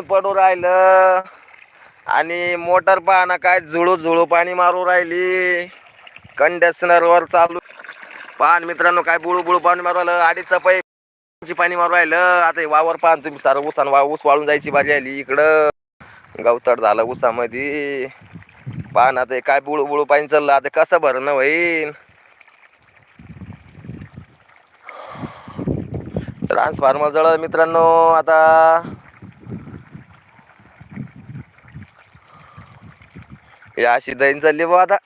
पडू राहिलं. आणि मोटर पाहना काय जुळू जुळू पाणी मारू राहिली. कंडिशनरवर चालू. पान मित्रांनो काय बुळू बुळू पाणी मारू राहिलं. अडीच पै पाणी मारू राहिलं. आता हे वावर पान तुम्ही सारं ऊसान वा ऊस वाळून जायची भाजी आली इकडं. गवतड झालं ऊसामध्ये पान आता काय बुळू बुळू पाणी चाललं. आता कसं भरणं होईल ट्रान्सफॉर्मर जळ मित्रांनो आता ही अशी दैन चालली बा आता.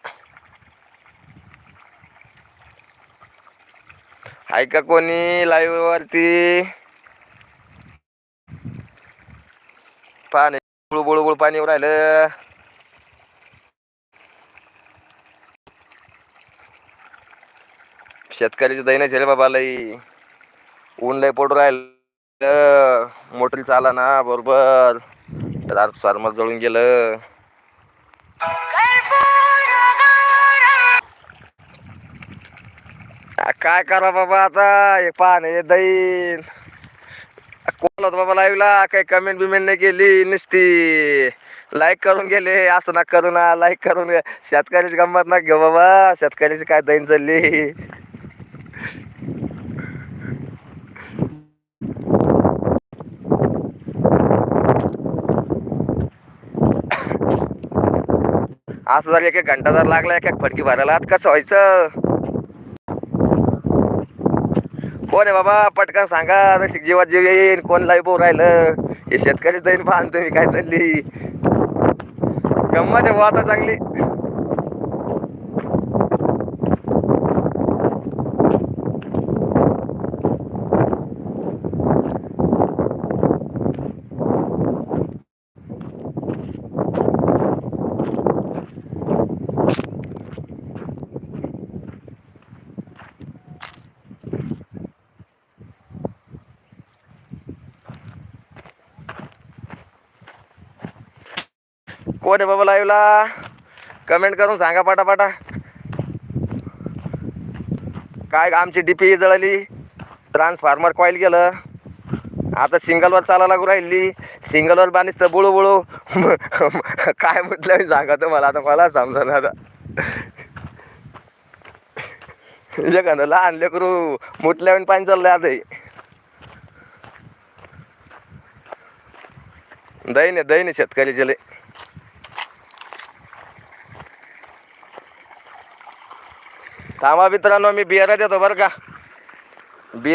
ऐका कोणी लाईव्ह वरती? पाणी बुळू बुळू पाणी राहिलं. शेतकऱ्याची दैन झाले बाबा लई. ऊन लय पडू राहिलं. मोटर चाला ना बरोबर. ट्रान्सफॉर्मर जळून गेलं. काय करा बाबा आता? हे पाहणे हे दैन कोण होतं बाबा लाईव्हला काही कमेंट बिमेंट नाही केली नुसती लाईक करून गेले. असं ना करू ना लाईक करून शेतकऱ्याची गंमत ना घेऊ बाबा. शेतकऱ्याची काय दैन चालली? असं जर एक एक घंटा जर लागला एक एक फटकी भरायला. आता कसं व्हायचं? कोण आहे बाबा? पटकन सांगा. तशी जीवात जीव येईन. कोण लाईव्ह राहिलं? हे शेतकरीच जाईन पाहन तुम्ही काय चालली? गंमत आहे बुवा आता चांगली. कोण आहे बाबा लाईव्हला कमेंट करून सांगा पाटापाटा. काय आमची डीपी जळली. ट्रान्सफॉर्मर कॉईल गेलं. आता सिंगलवर चालायला लागू राहिली. सिंगलवर बांधीस तर बुळू बुळू काय म्हटलं मी सांगा तुम्हाला आता मला समजा आता. लहान लेकरू मुटल्यावर पाणी चाललंय आता. हे. दैन आहे दैन आहे चले थांबा मित्रांनो मी बियारा देतो बरं का.